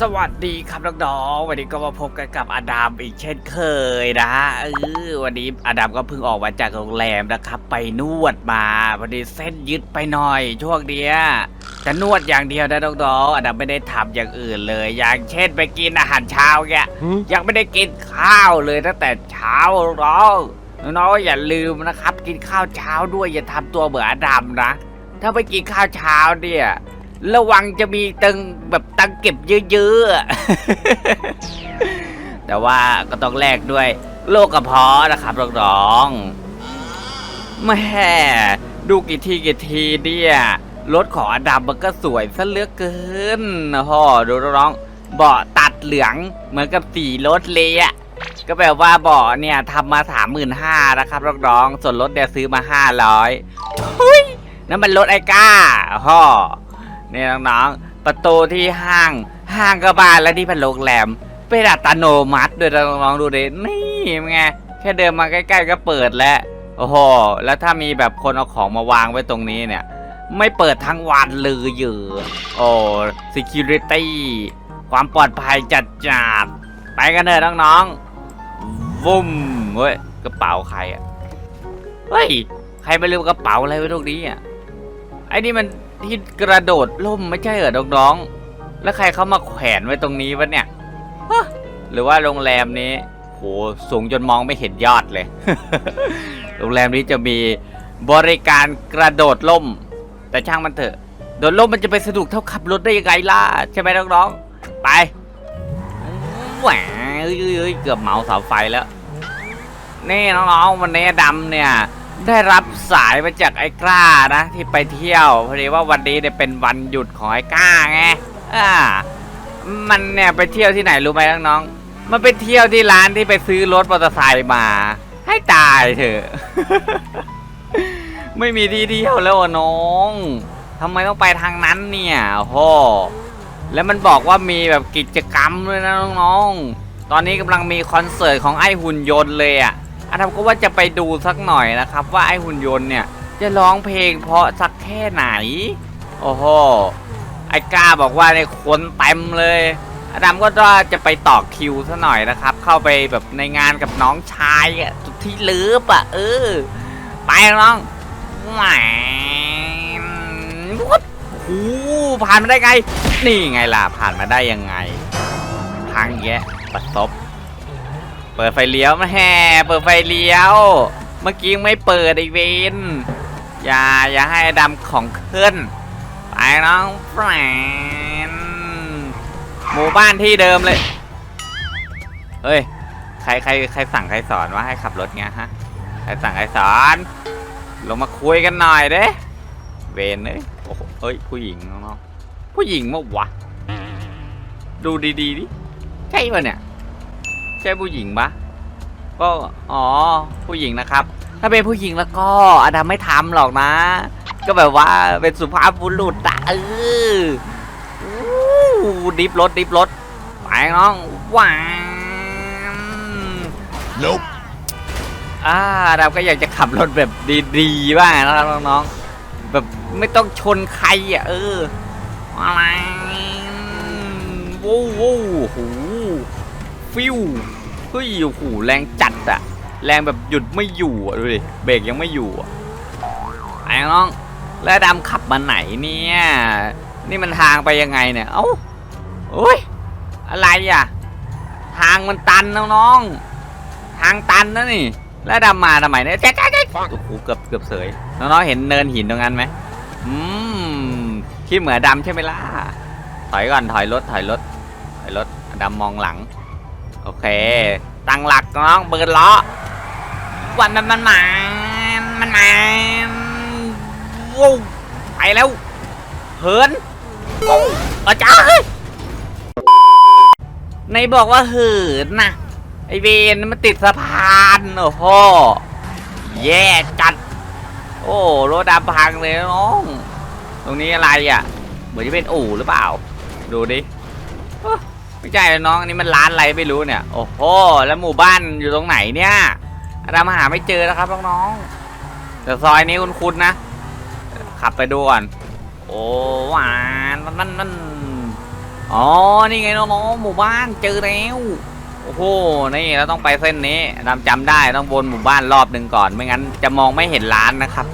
สวัสดีครับน้องๆวันนี้ก็มาพบกันกับอดัมอีกเช่นเคยนะเออวันนี้อดัมก็เพิ่งออกมาจากโรงแรมนะครับ ไปนวดมาพอดีเส้นยึดไปหน่อย ช่วงเนี้ยจะนวดอย่างเดียวนะน้องๆอดัมไม่ได้ทำอย่างอื่นเลย อย่างเช่นไปกินอาหารเช้าแกยังไม่ได้กินข้าวเลยตั้งแต่เช้าน้องๆน้องๆอย่าลืมนะครับ กินข้าวเช้าด้วยอย่าทำตัวเหมือนอดัมนะถ้าไปกินข้าวเช้าเนี่ย ระวังจะมีตังแบบตังเก็บเยอะๆ แต่ว่าก็ต้องแลกด้วยโรคกระเพาะนะครับน้องๆแม่ดูกี่ทีกี่ทีเนี่ยรถของอดัมมันก็สวยซะเหลือเกินโอ้โหดูน้องเบาะตัดเหลืองเหมือนกับสีรถเลยอะก็แปลว่าเบาะเนี่ยทำมาสามหมื่นห้านะครับน้องๆส่วนรถเนี่ยซื้อมาห้าร้อยทุยนั่นมันรถไอ้ก้าฮ่อ นี่น้องๆประตูที่ห้างห้างก็บานและที่เป็นโรงแรมเป็นอัตโนมัติด้วยน้องๆดูดินี่ไงแค่เดินมาใกล้ ๆ ก็เปิดแล้วโอ้โหแล้วถ้ามีแบบคนเอาของมาวางไว้ตรงนี้เนี่ย ไม่เปิดทั้งวันเลยเยอะโอ้ security ความปลอดภัยจัดจัดไปกันเถอะน้องๆวุ้มเฮ้ยกระเป๋าใครอะเฮ้ยใครไปลืมกระเป๋าอะไรไว้ตรงนี้อะไอ้นี่มัน ที่กระโดดล่มไม่ใช่เหรอน้องๆ แล้วใครเขามาแขวนไว้ตรงนี้วะเนี่ยฮะหรือว่าโรงแรมนี้โหสูงจนมองไม่เห็นยอดเลย โรงแรมนี้จะมีบริการกระโดดล่ม แต่ช่างมันเถอะ โดดล่มมันจะไปสนุกเท่าขับรถได้ยังไงล่ะ ใช่ไหมน้องๆ ไปแหวเอ้ยเอ้ยเอ้ยเกือบเหมาเสาไฟแล้ว นี่น้องๆวันนี้ดำเนี่ย ได้รับสายมาจากไอ้กล้านะ ที่ไปเที่ยวพอดีว่าวันนี้เนี่ยเป็นวันหยุดของไอ้กล้าไงอ่ามันเนี่ยไปเที่ยวที่ไหนรู้ไหมน้องๆมันไปเที่ยวที่ร้านที่ไปซื้อรถมอเตอร์ไซค์มา ให้ตายเถอะ ไม่มีที่เที่ยวแล้วน้องทำไมต้องไปทางนั้นเนี่ยโอ้โหแล้วมันบอกว่ามีแบบกิจกรรมด้วยนะน้องๆตอนนี้กำลังมีคอนเสิร์ตของไอ้หุ่นยนต์เลยอะ อาทำก็ว่าจะไปดูสักหน่อยนะครับ ว่าไอ้หุ่นยนต์เนี่ยจะร้องเพลงเพราะสักแค่ไหน โอ้โห ไอ้กล้าบอกว่าในคนเต็มเลยอาดัมก็ว่าจะไปต่อคิวซะหน่อยนะครับ เข้าไปแบบในงานกับน้องชายอะสุดที่ลิฟอะเออ ไปน้องแหมวุ๊ดโอ้โหผ่านมาได้ไง นี่ไงล่ะ ผ่านมาได้ยังไง ทางแยะประสบ เปิดไฟเลี้ยวมาแห่เปิดไฟเลี้ยว เมื่อกี้ไม่เปิดอีเวนอย่าอย่าให้ดำของขึ้น ไปน้องแฟนหมู่บ้านที่เดิมเลย เฮ้ย ใครใครใครสั่งใครสอนว่าให้ขับรถเงี้ยฮะ ใครสั่งใครสอน ลงมาคุยกันหน่อยเด้ เวนเอ้ยโอ้โหเฮ้ย ผู้หญิงน้องผู้หญิงมั้วะ ดูดีๆดิ ใช่ปะเนี่ย ใช่ผู้หญิงปะก็อ๋อผู้หญิงนะครับ ถ้าเป็นผู้หญิงแล้วก็อดัมไม่ทำหรอกนะ ก็แบบว่าเป็นสุภาพบุรุษอะเอออู้ดิฟรถดิฟรถไปน้องว้าว Nope. อ่าอดัมก็อยากจะขับรถแบบดีๆบ้างนะครับน้องๆแบบไม่ต้องชนใครอะเอออะไรวู้วู้หูฟิว เฮ้ยโอ้โหแรงจัดอะแรงแบบหยุดไม่อยู่อะดูดิเบรกยังไม่อยู่อะไอ้น้อง แล้วดำขับมาไหนเนี่ย นี่มันทางไปยังไงเนี่ย เอ้าโอ้ยอะไรอะ ทางมันตันนะน้อง ทางตันนะนี่ แล้วดำมาทำไมเนี่ยแจ๊ะแจ๊ะแจ๊ะโอ้โหเกือบเกือบเสยน้องๆเห็นเนินหินตรงนั้นไหมอืมคิดเหมือนดำใช่ไหมล่ะถอยก่อนถอยรถถอยรถถอยรถดำมองหลัง โอเค ตั้งหลักน้องเบิร์นล้อวันมันมันมามันมาวู้ไปแล้วเหินวู้อาจารย์ในบอกว่าเหินนะไอเวนมันติดสะพานโอ้โหแย่จัด โอ้รถดำพังเลยน้อง ตรงนี้อะไรอะ เหมือนจะเป็นอู่หรือเปล่า ดูดิ ไม่ใช่น้องอันนี้มันร้านอะไรไม่รู้เนี่ย โอ้โห แล้วหมู่บ้านอยู่ตรงไหนเนี่ยอาดามหาไม่เจอนะครับน้องๆแต่ซอยนี้คุ้นๆนะ ขับไปดูก่อน โอ้หวานนั่นนั่นอ๋อ นี่ไงน้องๆหมู่บ้านเจอแล้ว โอ้โห นี่เราต้องไปเส้นนี้ดำจำได้ต้องวนหมู่บ้านรอบหนึ่งก่อน ไม่งั้นจะมองไม่เห็นร้านนะครับ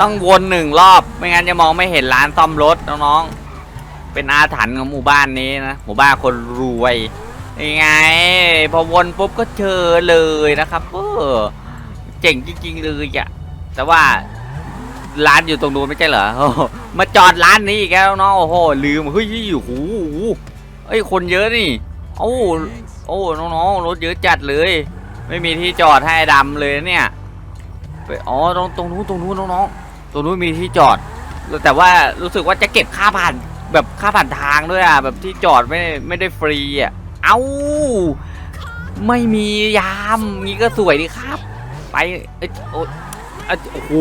ต้องวนหนึ่งรอบ ไม่งั้นจะมองไม่เห็นร้านซ่อมรถน้องๆ เป็นอาถรรพ์ของหมู่บ้านนี้นะหมู่บ้านคนรวยยังไง พอวนปุ๊บก็เจอเลยนะครับเออเจ๋งจริงๆเลยอะแต่ว่าร้านอยู่ตรงนู้นไม่ใช่เหรอมาจอดร้านนี้อีกแล้วน้องโอ้โหลืมเฮ้ยโอ้โหเอ้ยคนเยอะนี่โอ้โอ้น้องๆรถเยอะจัดเลย ไม่มีที่จอดให้ดำเลยเนี่ยไปอ๋อตรงตรงนู้นตรงนู้นน้องๆตรงนู้นมีที่จอด แต่ว่ารู้สึกว่าจะเก็บค่าผ่าน แบบค่าผ่านทางด้วยอะแบบที่จอดไม่ไม่ได้ฟรีอะเอ้าไม่มียามงี้ก็สวยดีครับ ไปเอ้ยโอ้โห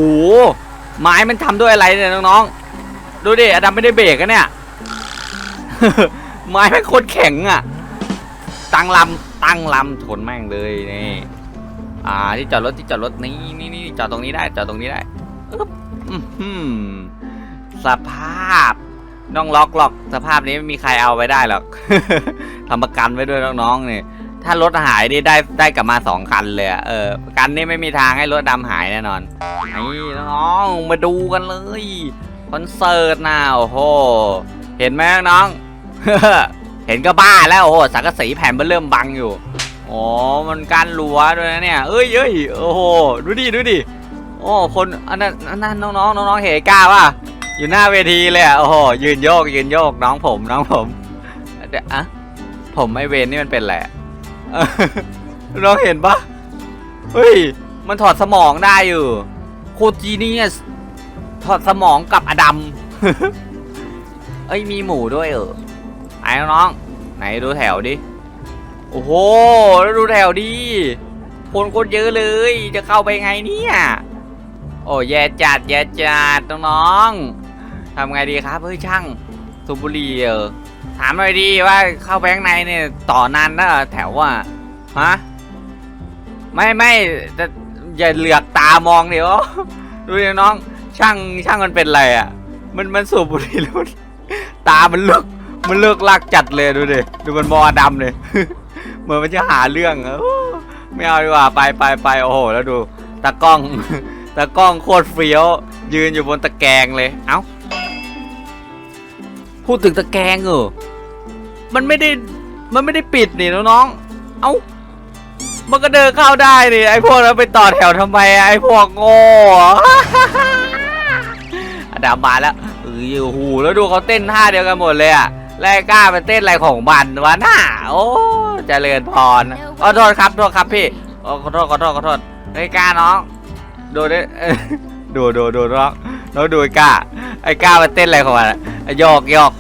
ไม้มันทำด้วยอะไรเนี่ยน้องๆดูดิอดัมไม่ได้เบรกอะเนี่ยไม้มันโคตรแข็งอะตั้งลำตั้งลำชนแม่งเลยนี่อ่าที่จอดรถที่จอดรถนี่นี่นี่จอดตรงนี้ได้จอดตรงนี้ได้อือหือสภาพ น้องล็อกหรอกสภาพนี้ไม่มีใครเอาไว้ได้หรอกทำประกันไว้ด้วยน้องๆนี่ถ้ารถหายนี่ได้ได้กลับมาสองคันเลยเออประกันนี่ไม่มีทางให้รถดำหายแน่นอนนี่น้องๆมาดูกันเลยคอนเสิร์ตนะโอ้โหเห็นไหมน้องเห็นก็บ้าแล้วโอ้โหสังกะสีแผ่นมันเริ่มบังอยู่อ๋อมันการรั้วด้วยนะเนี่ยเอ้ยเอ้ยโอ้โหดูดิดูดิโอ้คนอันนั้นอันนั้นน้องๆน้องๆเห็นกล้าป่ะ อยู่หน้าเวทีเลยอะโอ้โหยืนโยกยืนโยกน้องผมน้องผมเดี๋ยวอะผมไอเวนนี่มันเป็นอะไรอะน้องเห็นปะเฮ้ย มันถอดสมองได้อยู่ โคจีนี่ยสถอดสมองกับอดัมเอ้ยมีหมูด้วยเออไหนน้องไหนดูแถวดิโอ้โหแล้วดูแถวดิคนคนเยอะเลย จะเข้าไปไงเนี่ยโอ้แย่จัดแย่จัดน้องๆ ทำไงดีครับเฮ้ยช่างสุบุหรีเออถามหน่อยดีว่าเข้าไปข้างในเนี่ยต่อนานนะแถวว่าฮะไม่ไม่จะอย่าเหลือกตามองเดี๋ยวดูดิน้องช่างช่างมันเป็นอะไรอะ มันมันสูบบุหรี่แล้วมันตามันเลือกมันเลิกลากจัดเลยดูดิดูมันมอดำเลยเหมือนมันจะหาเรื่องอไม่เอาดีกว่าไปไปไปโอ้โหแล้วดูตากล้องตากล้องโคตรเฟี้ยว ยืนอยู่บนตะแกรงเลยเอ้า พูดถึงตะแกรงเหรอมันไม่ได้ มันไม่ได้ปิดนี่น้องๆ เอ้า มันก็เดินเข้าได้นี่ไอ้พวกนั้นไปต่อแถวทำไมอะไอ้พวกโง่อะดามาแล้วเออโอ้โหแล้วดูเขาเต้นท่าเดียวกันหมดเลยอะแล้วไอ้กล้าไปเต้นอะไรของบันวะน่าโอ้เจริญพรขอโทษครับโทษครับพี่โอ้ขอโทษขอโทษขอโทษไอ้กล้าน้องดูดิเอ้ยดูดูดูน้อง น้องดูไอ้ก้า ไอ้ก้ามาเต้นอะไรของมันอะโยกโยก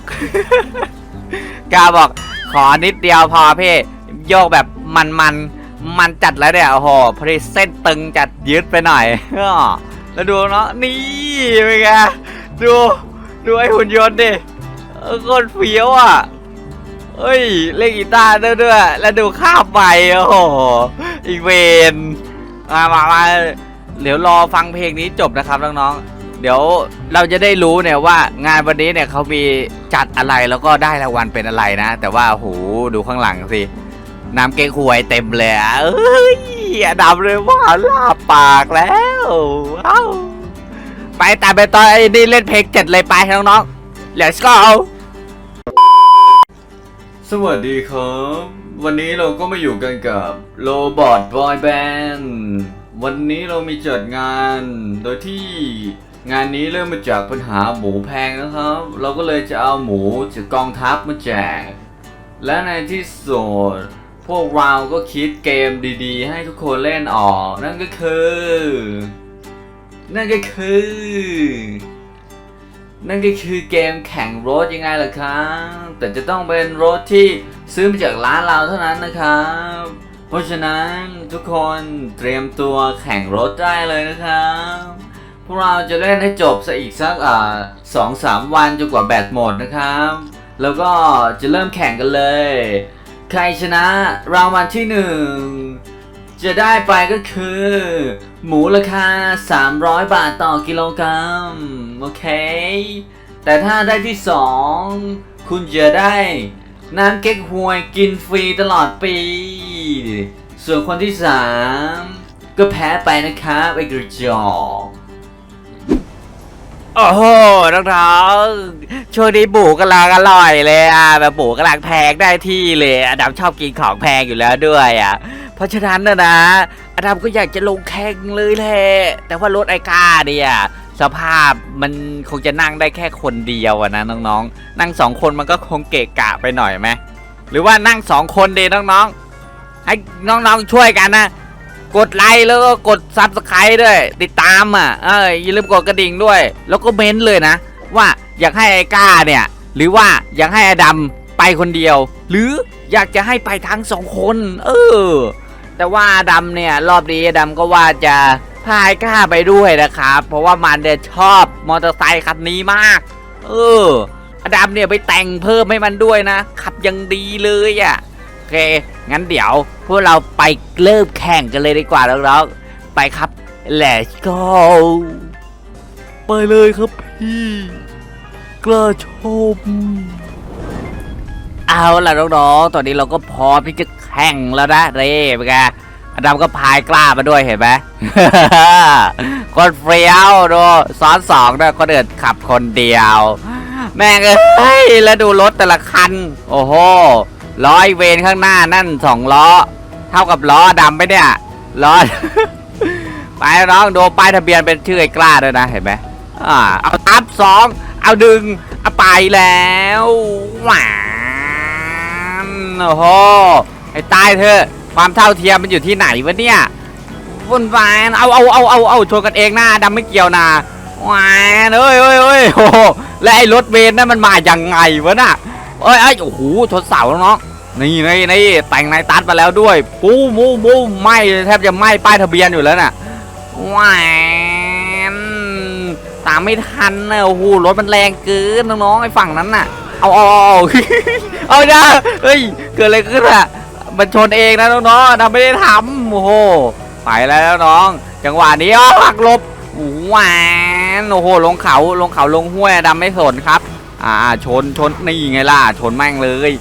ก้าบอกขอนิดเดียวพอพี่ โยกแบบมันมันมันจัดแล้วเนี่ยโอ้โหพอดีเส้นตึงจัดยืดไปหน่อยอ้อแล้วดูเนาะนี่เป็นไงดูดูไอ้หุ่นยนต์ดิเออโคตรเฟี้ยวอะเอ้ยเล่นกีตาร์ด้วยด้วยแล้วดูข้าบไปโอ้โหอีกเวนมามามาเดี๋ยวรอฟังเพลงนี้จบนะครับน้องๆ เดี๋ยวเราจะได้รู้เนี่ยว่างานวันนี้เนี่ยเขามีจัดอะไรแล้วก็ได้รางวัลเป็นอะไรนะ แต่ว่าโหดูข้างหลังสิน้ำเก๊กฮวยเต็มเลยอะเอ้ยดับเลยว่าลาปากแล้วว้าไปตามไปตอนไอ้นี่เล่นเพลงเจ็ดเลยไปน้องๆ let's go สวัสดีครับ วันนี้เราก็มาอยู่กันกับโรบอทบอยแบนด์วันนี้เรามีจัดงานโดยที่ งานนี้เริ่มมาจากปัญหาหมูแพงนะครับ เราก็เลยจะเอาหมูจากกองทัพมาแจก และในที่สุดพวกเราก็คิดเกมดีๆ ให้ทุกคนเล่นออก นั่นก็คือ นั่นก็คือ นั่นก็คือเกมแข่งรถยังไงล่ะครับ แต่จะต้องเป็นรถที่ซื้อมาจากร้านเราเท่านั้นนะครับ เพราะฉะนั้นทุกคนเตรียมตัวแข่งรถได้เลยนะครับ พวกเราจะเล่นให้จบซะอีกสักอ่าสองสามวันจนกว่าแบตหมดนะครับ แล้วก็จะเริ่มแข่งกันเลย ใครชนะรางวัลที่หนึ่งจะได้ไปก็คือ หมูราคา 300 บาทต่อกิโลกรัมโอเค แต่ถ้าได้ที่สองคุณจะได้น้ำเก๊กฮวยกินฟรีตลอดปี ส่วนคนที่สามก็แพ้ไปนะครับไอ้กระจอก โอ้โหน้องๆช่วงนี้บูกำลังอร่อยเลยอะแบบบูกำลังแพงได้ที่เลยอดัมชอบกินของแพงอยู่แล้วด้วยอะ เพราะฉะนั้นนะนะอดัมก็อยากจะลงแข่งเลยแหละแต่ว่ารถไอ้ก้าเนี่ยสภาพมันคงจะนั่งได้แค่คนเดียวอะนะน้องๆ นั่งสองคนมันก็คงเกะกะไปหน่อยไหมหรือว่านั่งสองคนดีน้องๆให้น้องๆช่วยกันนะ กดไลค์แล้วก็กดซับสไครต์ด้วย ติดตามอะเอออย่าลืมกดกระดิ่งด้วย แล้วก็เม้นเลยนะ ว่าอยากให้ไอ้ก้าเนี่ย หรือว่าอยากให้อดัมไปคนเดียว หรืออยากจะให้ไปทั้งสองคน เออ แต่ว่าอดัมเนี่ย รอบนี้อดัมก็ว่าจะพาไอ้ก้าไปด้วยนะครับ เพราะว่ามันเนี่ยชอบมอเตอร์ไซค์คันนี้มาก เอออดัมเนี่ยไปแต่งเพิ่มให้มันด้วยนะ ขับยังดีเลยอะ เค งั้นเดี๋ยวพวกเราไปเริ่มแข่งกันเลยดีกว่าน้องๆไปครับ let's go ไปเลยครับพี่ กล้าชม เอาล่ะน้องๆ ตอนนี้เราก็พร้อมที่จะแข่งแล้วนะเร่เป็นไงอดัมก็พายกล้ามาด้วยเห็นไหมคนเฟี้ยวดูซ้อนสองด้วยคนอื่นขับคนเดียว แม่งเอ้ยแล้วดูรถแต่ละคัน โอ้โห ล้อไอเวนข้างหน้านั่นสองล้อ เท่ากับล้อดำไปเนี่ยล้อไปน้องดูป้ายทะเบียนเป็นชื่อไอ้กล้าด้วยนะเห็นไหมอ่าเอาตับสองเอาดึงเอาไปแล้วหวานโอ้โหไอ้ตายเธอะความเท่าเทียมมันอยู่ที่ไหนวะเนี่ยวุ่นวายเอาเอาเอาเอาเอาชนกันเองหน้าดำไม่เกี่ยวนะหวานเอ้ยเอ้ยเอ้ยโอ้โหและไอ้รถเวนนั่นมันมาอยังไงวะน่ะ เอ้ยเอ้โอ้โหชนเสาแล้วเนาะนี่นี่นี่แต่งนายตัดมาแล้วด้วย ปูมูมูไหม้แทบจะไหม้ป้ายทะเบียนอยู่แล้วน่ะแหวนตามไม่ทันนะโอ้โหรถมันแรงเกินน้องๆไอ้ฝั่งนั้นน่ะ เอาเอาเอาเอาจ้าเฮ้ยเกิดอะไรขึ้นอะมันชนเองนะน้องๆทำไม่ได้ทำโอ้โหไปแล้วน้อง จังหวะนี้อ้อหักลบหแหวนโอ้โหลงเขาลงเขาลงห้วยดำไม่สนครับ อ่าชนชนนี่ไงล่ะชนแม่งเลย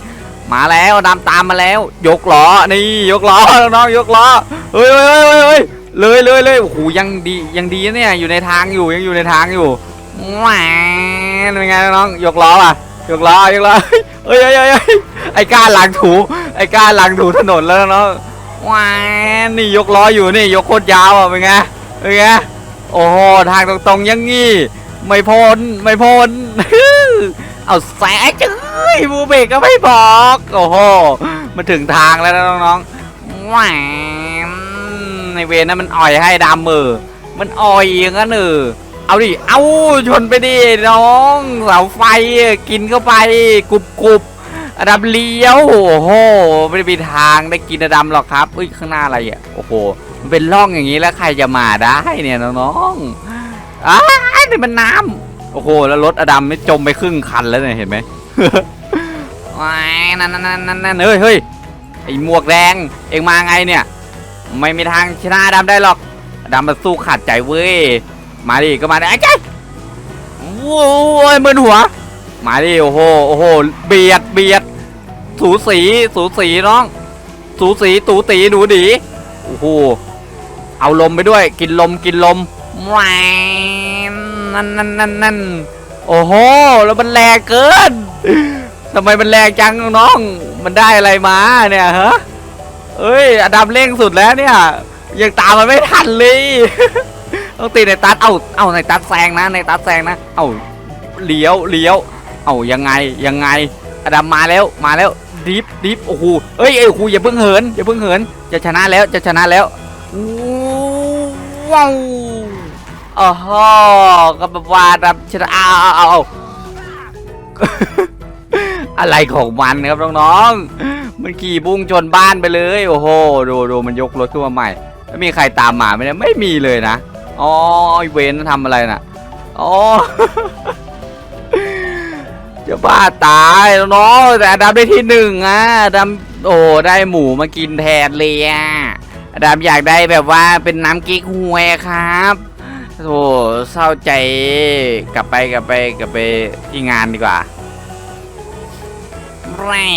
มาแล้วดำตามมาแล้ว ยกล้อนี่ยกล้อน้องยกล้อเฮ้ยเฮ้ยเฮ้ยเฮ้ยเลยเลยเลยโอ้โหยังดียังดีเนี่ยอยู่ในทางอยู่ยังอยู่ในทางอยู่แหวเป็นไงน้องยกล้อป่ะยกล้อยกล้อเฮ้ยเฮ้ยเฮ้ยไอ้ก้าหลังถูไอ้ก้าหลังถูถนนแล้วน้องแหวนี่ยกล้ออยู่นี่ยกโคตรยาวอะเป็นไงเป็นไงโอ้โหทางตรงๆยังงี้ ไม่พ้นไม่พ้นเอาแสจื้ยบูเบกก็ไม่บอก โอ้โหมาถึงทางแล้วนะน้องๆแหวในเวนั้นมันอ่อยให้ดำมือ มันอ่อยอย่างนั้นเออเอาดิ เอาชนไปดิน้องเสาไฟกินเข้าไปกรุบกรุบอดัมเลี้ยวโอ้โหไม่ได้มีทางได้กินอดัมหรอกครับเอ้ยข้างหน้าอะไรอะโอ้โหมันเป็นร่องอย่างนี้แล้วใครจะมาได้เนี่ยน้องๆ อ้านี่มันน้ำโอ้โหแล้วรถอดัมไม่จมไปครึ่งคันแล้วเนี่ยเห็นไหมว้ายนั่นนั่นนั่นนั่นเฮ้ยเฮ้ยไอหมวกแดงเอ็งมาไงเนี่ย ไม่มีทางชนะอดัมได้หรอกอดัมมาสู้ขาดใจเว้ยมาดิก็มาดิไอ้เจ้โอ้ยมึนหัว มาดิโอ้โหโอ้โหเบียดเบียดสูสีสูสีน้อง สูสีตูตีหนูดีโอ้โหเอาลมไปด้วย กินลมกินลม แหวนนั่นนั่นนั่นนั่นโอ้โห แล้วมันแรงเกินทำไมมันแรงจังน้อง มันได้อะไรมาเนี่ยฮะเอ้ย อดัมเร่งสุดแล้วเนี่ย ยังตามมันไม่ทันเลย ต้องตีในตัด เอาเอาในตัดแซงนะ ในตัดแซงนะ เอาเลี้ยวเลี้ยว เอายังไง ยังไง อดัมมาแล้ว มาแล้วดิฟดิฟโอ้โหเอ้ยเอ้ยโอ้โหอย่าเพิ่งเหิน อย่าเพิ่งเหิน จะชนะแล้ว จะชนะแล้วว้าว โอ้โหก็แบบว่าดับชนะเอาเอาเอาอะไรของมันครับน้องๆ มันขี่บุ้งชนบ้านไปเลย โอ้โห ดูดูมันยกรถขึ้นมาใหม่ แล้วมีใครตามมาไหมเนี่ยไม่มีเลยนะ อ๋อเวนทำอะไรน่ะ อ๋อจะบ้าตายแล้วเนาะแต่ดัมได้ที่หนึ่งอะดัมโอ้ได้หมูมากินแทนเลยอะดัมอยากได้แบบว่าเป็นน้ำกิ๊กฮวยครับ โอ้เศร้าใจกลับไปกลับไปกลับไปที่งานดีกว่าแร่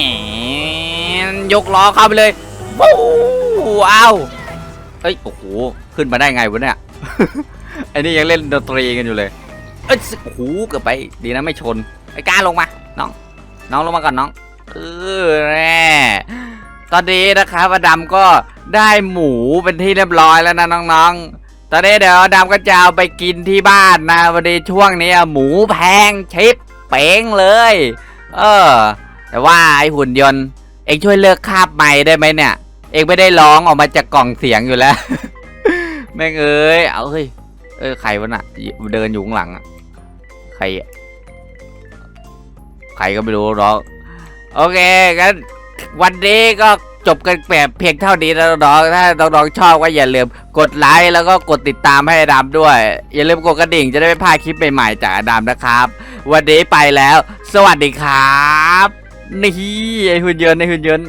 ยกล้อเข้าไปเลยวู้ว้าวเอ้ยโอ้โหขึ้นมาได้ไงวะเนี่ยไอ้นี่ยังเล่นดนตรีกันอยู่เลย เอ้ยโอ้โหเกือบไปดีนะไม่ชนไอ้กล้าลงมาน้อง น้องลงมาก่อนน้องเออแน่ตอนนี้นะครับอดัมก็ได้หมูเป็นที่เรียบร้อยแล้วนะน้องๆ ตอนนี้เดี๋ยวดัมก็จะเอาไปกินที่บ้านนะวันนี้ช่วงนี้หมูแพงชิปเป้งเลย เออ แต่ว่าไอหุ่นยนต์ เองช่วยเลิกคาบไม้ได้ไหมเนี่ย เองไม่ได้ร้องออกมาจากกล่องเสียงอยู่แล้ว แม่งเอ้ย เอาเฮ้ย เออใครวะน่ะ เดินอยู่ข้างหลังอะใครอะใครก็ไม่รู้หรอกโอเคงั้นวันนี้ก็ จบกันแบบเพียงเท่านี้นะน้องๆถ้าน้องๆชอบก็อย่าลืมกดไลค์แล้วก็กดติดตามให้อดามด้วย อย่าลืมกดกระดิ่งจะได้ไม่พลาดคลิปใหม่ๆจากอดามนะครับ วันนี้ไปแล้ว สวัสดีครับ นี่ไอหุ่นยนต์ไอหุ่นยนต์